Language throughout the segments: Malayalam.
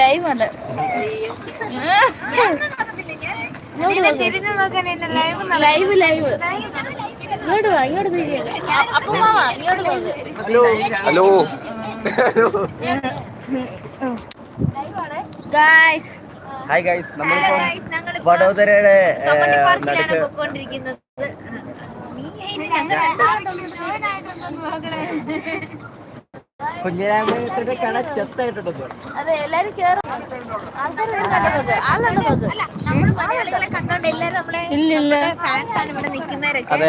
ലൈവ് ഉണ്ട് ലൈവ് ലൈവ്. ഇങ്ങോട്ട് വാ ഇങ്ങോട്ട് തിരിയ അപ്പൊ മാവാ ഇങ്ങോട്ട് ഹലോ. ഗായ്സ്. ഹായ് ഗൈസ് നമ്മളിപ്പോ വഡോദരയുടെ നടുക്ക്. കുഞ്ഞിരാമേട്ടന്റെ കട ചെത്തായിട്ടുണ്ട് അതെ എല്ലാരും കേറും. ആൾക്കാർ വരുന്നുണ്ട് ആളുണ്ട് നോക്ക് നമ്മൾ മലയാളികളെ കണ്ടോണ്ട് എല്ലാരും നമ്മളെ ഇല്ല ഇല്ല. ഫാൻസ് ആണ് ഇവിടെ നിൽക്കുന്നവരൊക്കെ അതെ,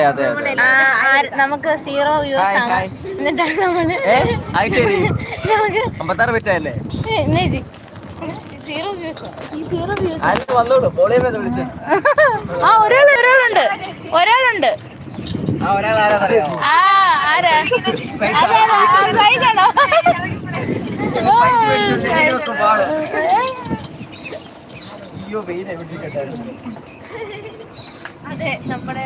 നമുക്ക് സീറോ വ്യൂസ് ആണ്. എന്നിട്ടാണ് നമ്മൾ നമുക്ക് അമ്പത്താറ് പറ്റല്ലേ സീറോ വ്യൂസ് സീറോ വ്യൂസ് ആ ഒരാൾ ഒരാളുണ്ട് ഒരാളുണ്ട്. ആ ഒരാൾ ആരാ അയ്യോ വെയിൽ എവിടേക്കായിരുന്നു അതെ നമ്മുടെ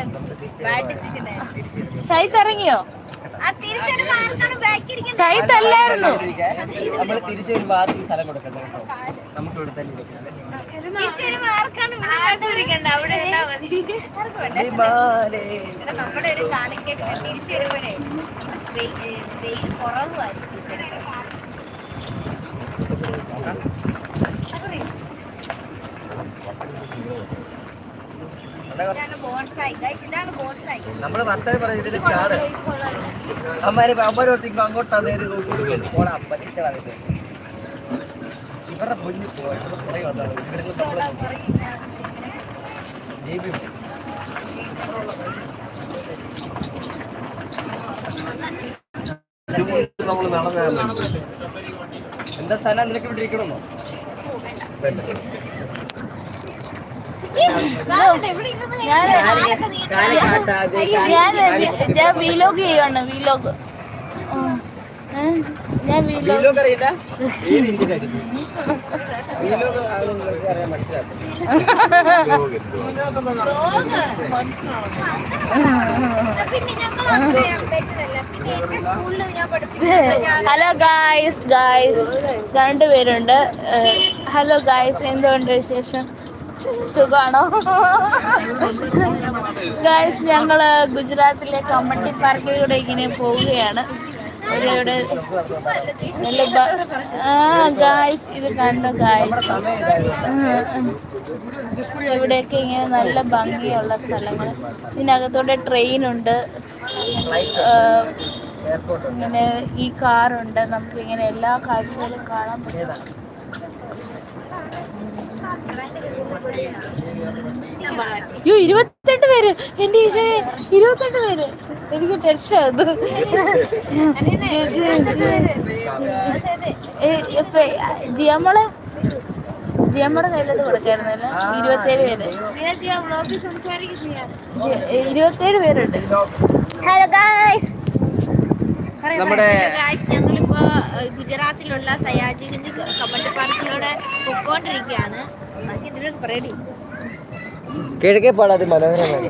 സൈത്ത് ഇറങ്ങിയോ? സൈത്ത് അല്ലായിരുന്നു. നമ്മൾ തിരിച്ചൊരു സ്ഥലം കൊടുക്കണ്ട കേട്ടോ. നമുക്ക് ഇവിടെ തന്നെ നമ്മുടെ ഒരു കാലിക്കറ്റ് തിരിച്ചു വരുമ്പോഴേ വെയിൽ കുറവായിരിക്കും നമ്മൾ വർത്തമാനം പറയുന്നത് ഇതിൽ ചാട്. അമ്മാര് അമ്മാര് ഓർത്തിപ്പോ അങ്ങോട്ടാ നേരെ നോക്കി പോടാ പറയുന്നത്. ഇവരുടെ പൊന്നു പോയി കുറെ വന്നാണ് ഇവരുടെ നമ്മൾ ജയിബി നമ്മൾ നടന്നു എന്താ സ്ഥലം നിനക്ക് ഇവിടെ ഇരിക്കണമെന്നോ വേണ്ട. ഞാൻ വിലോഗ് വീലോഗ് ചെയ്യുവാണ് വീലോഗ് ഹലോ ഗായ്സ് ഗായ്സ് രണ്ടുപേരുണ്ട്. ഹലോ ഗായ്സ് എന്തുകൊണ്ട് വിശേഷം? സുഖാണോ? ഗായ്സ് ഞങ്ങൾ ഗുജറാത്തിലെ കമ്മട്ടി പാർക്കിലൂടെ ഇങ്ങനെ പോവുകയാണ്. ഇവിടെ ആ ഗായ്സ് ഇത് കണ്ടോ ഗായ്സ് ഇവിടെയൊക്കെ ഇങ്ങനെ നല്ല ഭംഗിയുള്ള സ്ഥലങ്ങൾ. ഇതിനകത്തോടെ ട്രെയിൻ ഉണ്ട്. ഇങ്ങനെ ഈ കാറുണ്ട് നമുക്ക് ഇങ്ങനെ എല്ലാ കാഴ്ചകളും കാണാൻ പറ്റും. അയ്യോ ഇരുപത്തെട്ട് പേര്. എന്റെ ഈശോയെ ഇരുപത്തെട്ട് പേര്. എനിക്ക് ടെൻഷൻ അത്. ജിയമ്മളെ ജിയമ്മയുടെ കയ്യിലോട്ട് കൊടുക്കായിരുന്നല്ലോ ഇരുപത്തേഴ് പേര്. ഇരുപത്തേഴ് പേരുണ്ട്. ഹലോ ഗായ്സ് നമ്മുടെ ഞങ്ങളിപ്പോ ഗുജറാത്തിലുള്ള സയാജിഗഞ്ച് കബഡി പാർക്കിലൂടെ പൊക്കോണ്ടിരിക്കുകയാണ് പറയടി കിഴക്കേ പാടാതെ മനോഹരമാണ്.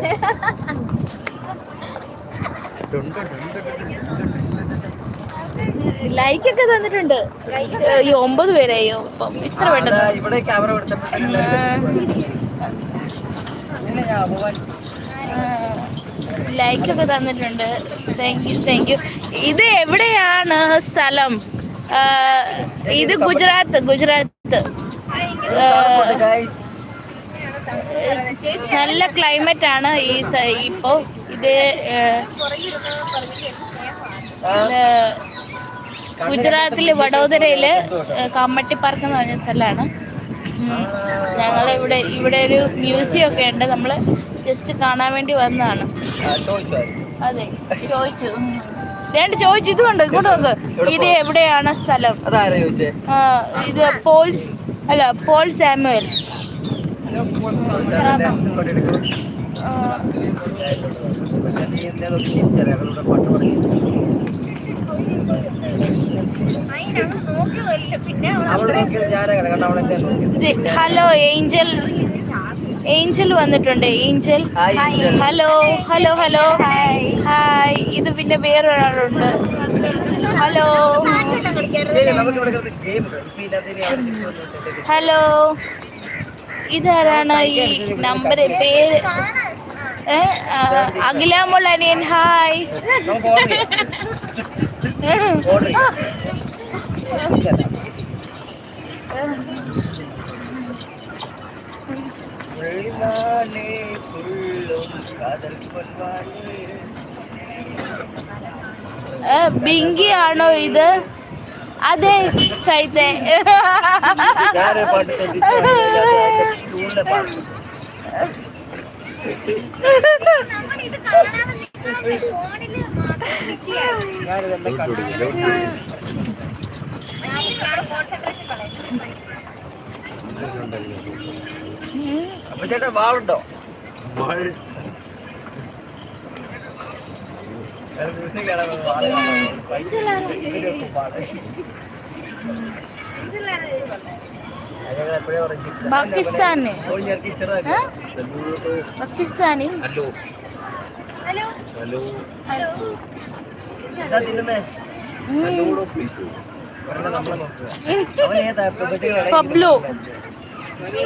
ലൈക്കൊക്കെ തന്നിട്ടുണ്ട്. ഈ ഒമ്പത് പേരായോ? ഇപ്പം ഇത്ര പെട്ടെന്ന്. ഇവിടെ ക്യാമറ ലൈക്കൊക്കെ തന്നിട്ടുണ്ട്. താങ്ക് യു താങ്ക് യു ഇത് എവിടെയാണ് സ്ഥലം? ഇത് ഗുജറാത്ത് ഗുജറാത്ത്. നല്ല ക്ലൈമറ്റ് ആണ് ഈ ഇപ്പോ. ഇത് ഗുജറാത്തിൽ വഡോദരയിൽ കമ്മട്ടി പാർക്ക് എന്ന് പറഞ്ഞ സ്ഥലമാണ്. ഞങ്ങളിവിടെ ഇവിടെ ഇവിടെ ഒരു മ്യൂസിയം ഒക്കെ ഉണ്ട് നമ്മൾ ജസ്റ്റ് കാണാൻ വേണ്ടി വന്നതാണ്. അതെ ചോദിച്ചു. രണ്ട് ചോദിച്ചു ഇത് കണ്ടോ ഇങ്ങോട്ട് നോക്ക്. ഇത് എവിടെയാണ് സ്ഥലം? ഇത് പോൾസ് അല്ല പോൾ സാമുവൽ. ആ, ഹലോ ഏഞ്ചൽ. ഏഞ്ചൽ വന്നിട്ടുണ്ട്. Angel. Hi, hello hello hello. Hi ഇത് പിന്നെ വേറൊരാളുണ്ട്. ഹലോ. ഹലോ. ഇതാരാണ് ഈ നമ്പർ പേര്? ഏ അഖിലാമുള്ള അനിയൻ. ഹായ്. உள்ளானே புள்ளும் காதல் பண்பானே ಬಿಂಗಿ ಅಣೋ അപ്പൊ ചേട്ടാ വാളുണ്ടോ. പാകിസ്ഥാന് Pakistani hello hello hello hello എന്താ തിന്നുന്നേ ഉം. ഒരെണ്ണം നമ്മളെ നോക്കുക ഉം. അവൻ ഏതാ? പെൺകുട്ടികളെ പബ്ലു.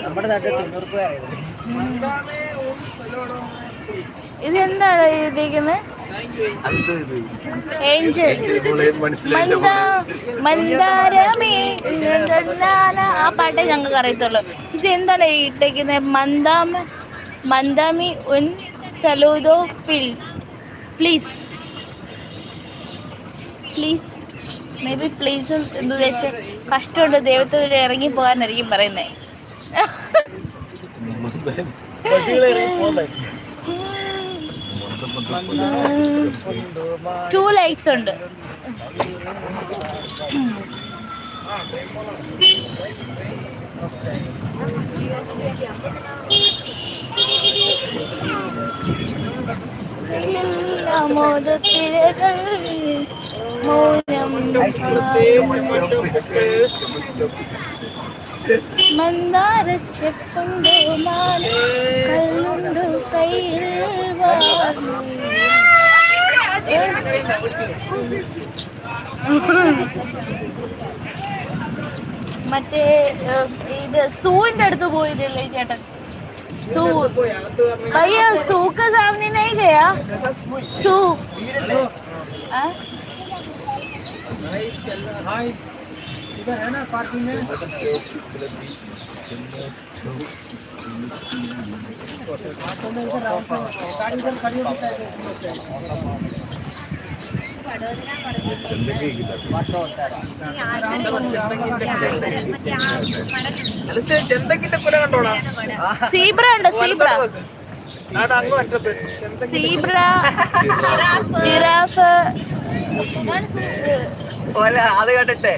നമ്മുടെ നാട്ടിൽ തൊണ്ണൂറ് രൂപ ഇതെന്താണ് എഴുതിയിരിക്കുന്നത് ആ പാട്ടേ ഞങ്ങൾക്ക് അറിയത്തുള്ളൂ. ഇത് എന്താണ് ഇട്ടേക്കുന്നത് മന്ദാമ മന്ദാമി ഉൻ സലൂദോ പിൽ പ്ലീസ് മേ ബി പ്ലീസ് എന്ത് ഉദ്ദേശം കഷ്ടമുണ്ട് ദൈവത്തോട് ഇറങ്ങി പോകാനായിരിക്കും പറയുന്നത് ടു ലൈക്സ് ഉണ്ട്. മോദത്തിരകൾ മൗനം മന്ദാര ചെപ്പുണ്ടോ മാല കല്ലുണ്ടോ കയ്യിൽ മറ്റേ ഇത് സൂവിന്റെ അടുത്ത് പോയില്ലേ ചേട്ടൻ? सू भैया सू का सामने नहीं गया। सू। है ना पार्किंग में ചെന്തക്കിന്റെ കുല കണ്ടോടാ സീബ്ര. ഉണ്ട് സീബ്ര സീബ്ര ജിറാഫ്. അത് കണ്ടിട്ടെ.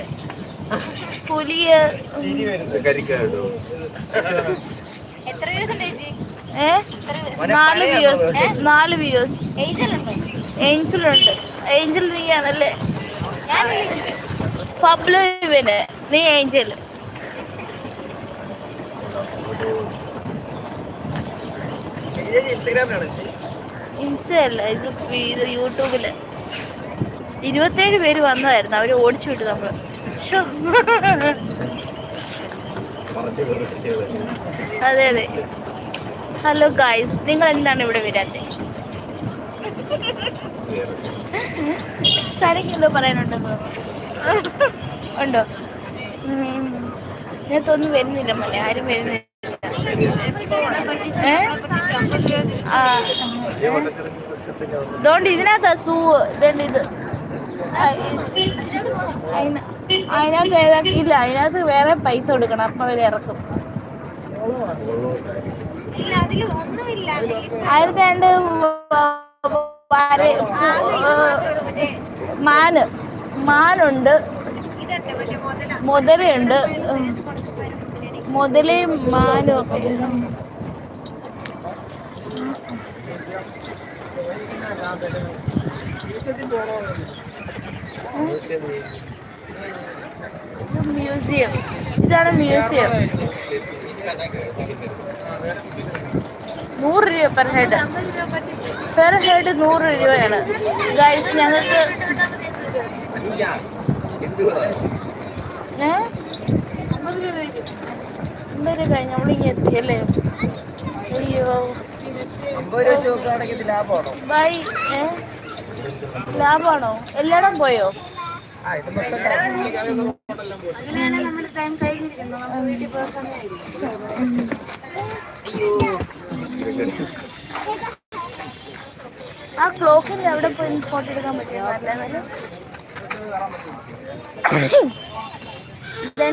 പുലിയ. നാല് വ്യൂസ് നാല് വ്യൂസ് ഏഞ്ചൽ ഉണ്ടോ ഏഞ്ചലുണ്ട്. ഏഞ്ചൽ നീയാണല്ലേ? പബ്ലു ഇവന് നീ ഏഞ്ചൽ. ഇൻസ്റ്റയല്ല ഇത് യൂട്യൂബിൽ. ഇരുപത്തേഴ് പേര് വന്നതായിരുന്നു അവർ ഓടിച്ചു വിട്ടു നമ്മൾ. അതെ അതെ. ഹലോ ഗായ്സ് നിങ്ങൾ എന്താണ് ഇവിടെ വരാത്തെ? സരക്ക് എന്തോ പറയാനുണ്ടോ? ഉണ്ടോ. ഇതിനകത്തൊന്നും വരുന്നില്ല മോനെ ആരും വരുന്നില്ല. ഇതുകൊണ്ട് ഇതിനകത്താ സൂ ഇതുണ്ട് ഇത്. അതിനകത്ത് ഏതാ ഇല്ല അതിനകത്ത് വേറെ പൈസ കൊടുക്കണം അപ്പൊ അവർ ഇറക്കും. അതിൽ ആയിരത്തി രണ്ട് മാന് മാനുണ്ട്. മുതലയുണ്ട്. മുതലയും മാനും ഒക്കെ മ്യൂസിയം. ഇതാണ് മ്യൂസിയം. നൂറ് രൂപ പെർ ഹെഡ് പെർ ഹെഡ് നൂറ് രൂപയാണ്. ഗൈസ് ഞങ്ങൾക്ക് അമ്പത് രൂപ കഴിഞ്ഞ് നമ്മളിങ്ങനെ എത്തിയല്ലേ അയ്യോ. ബൈ ഏ? ലാഭമാണോ? എല്ലായിടം പോയോ? കറങ്ങി. നമ്മുടെ ടൈം കഴിഞ്ഞിരിക്കുന്നു. നമ്മുടെ വീട്ടിൽ പോകാൻ സമയമായിരിക്കും. ആ ക്ലോക്കിന്റെ അവിടെ പോയി ഫോട്ടോ എടുക്കാൻ പറ്റില്ല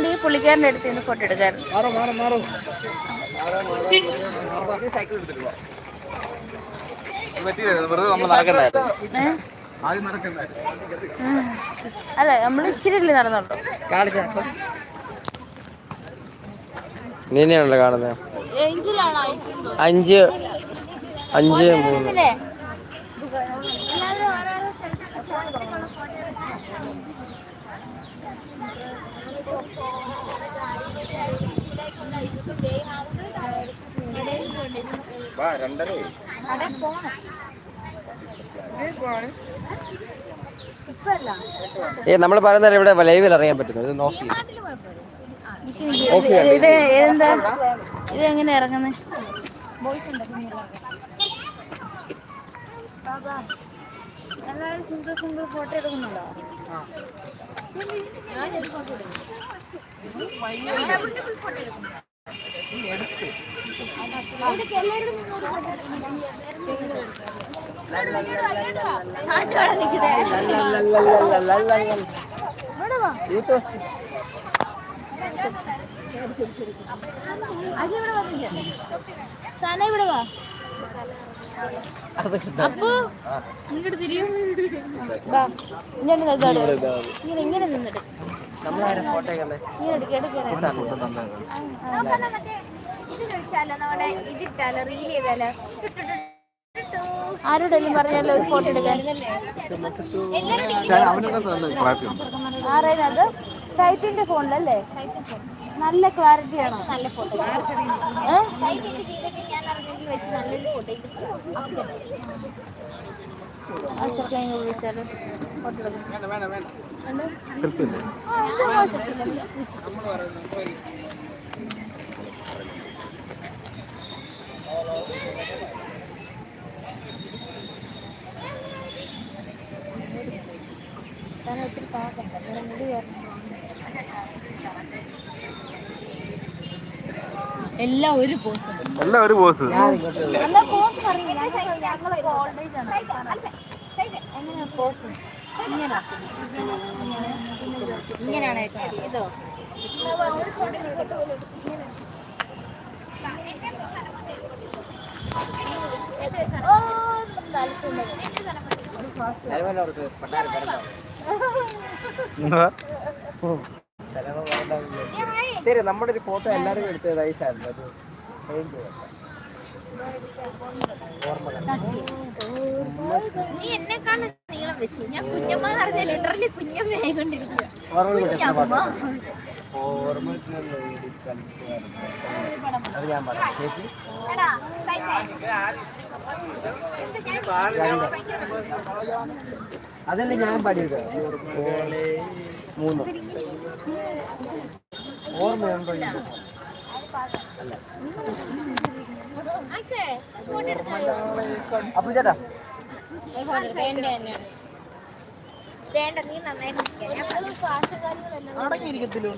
ഈ പുള്ളിക്കാരന്റെ അടുത്ത് നിന്ന് ഫോട്ടോ എടുക്കാൻ. അല്ല നമ്മൾ ഇച്ചിരി നീനെയാണല്ലോ കാണുന്നേ കാണുന്നത്? അഞ്ച് അഞ്ച് മൂന്ന്. ഏ നമ്മൾ പറയുന്നത് ഇവിടെ ലൈവിൽ അറിയാൻ പറ്റുന്നു. ഇത് നോക്കി നാട്ടിൽ ഇത് എങ്ങനെ ഇറങ്ങുന്നത് ബോയ്സ് ഉണ്ട് എല്ലാവരും സിംഗിൾ സിംഗിൾ ഫോട്ടോ എടുക്കുന്നുണ്ടോ എല്ലാവരും ഇവിടെ വന്നില്ല സന ഇവിടെ വാ അപ്പു ഇങ്ങോട്ട് തിരിയും വാ ഇങ്ങനെ ഇങ്ങനെ ഇങ്ങനെ നിന്നിട്ട് ആരോടെങ്കിലും പറഞ്ഞല്ലോ ഒരു ഫോട്ടോ എടുക്കാൻ? ആരായത് സൈറ്റിന്റെ ഫോണിലല്ലേ നല്ല ക്ലാരിറ്റി ആണ്. നല്ല ഫോട്ടോ ഏ? സൈറ്റ് മുടി ജീവിതത്തിൽ ഞാൻ അറിഞ്ഞെങ്കിൽ വെച്ച് നല്ലൊരു ഫോട്ടോ ആ ചെറുക്കൻ ഇങ്ങ് വിളിച്ചാലോ ഫോട്ടോ എടുക്കാം ഒത്തിരി പാകണ്ട മുടി വരണം എല്ലാം ഒരു പോസ്റ്റ് എല്ലാം ഒരു പോസ് ഇങ്ങനെയാണ് ഇതോ. ഓൾഡ് ഏജ് ആണ് എങ്ങനെയാ പോസ് ഇങ്ങനെ ഇങ്ങനെയാണ് ഇതോ ഓ താല്പര്യം അവർക്ക് പണ്ടാരം വരണം ശരി നമ്മുടെ ഒരു ഫോട്ടോ എല്ലാവരും എടുത്തത് നൈസായിരുന്നു അത് frame ചെയ്യാം. നീ എന്നെക്കാളും നീളം വെച്ചു. ഞാൻ കുഞ്ഞമ്മ എന്ന് പറഞ്ഞ ലിറ്ററലി കുഞ്ഞമ്മയായി കൊണ്ടിരിക്കുക ഓർമ്മ കിട്ടുന്ന കുഞ്ഞമ്മ. ഓർമ്മ കിട്ടുന്ന വീട് കളിക്കുവായിരുന്നു. അത് ഞാൻ പറയാം ചേച്ചി? എടാ സൈറ്റേ. എന്ത് ഞാൻ അതല്ലേ ഞാൻ പാടിയത്? മൂന്ന്. ഓർമ്മയുണ്ടോ. അപ്പൊ ചേട്ടാ. വേണ്ട നീ അടങ്ങിയിരിക്കത്തില്ല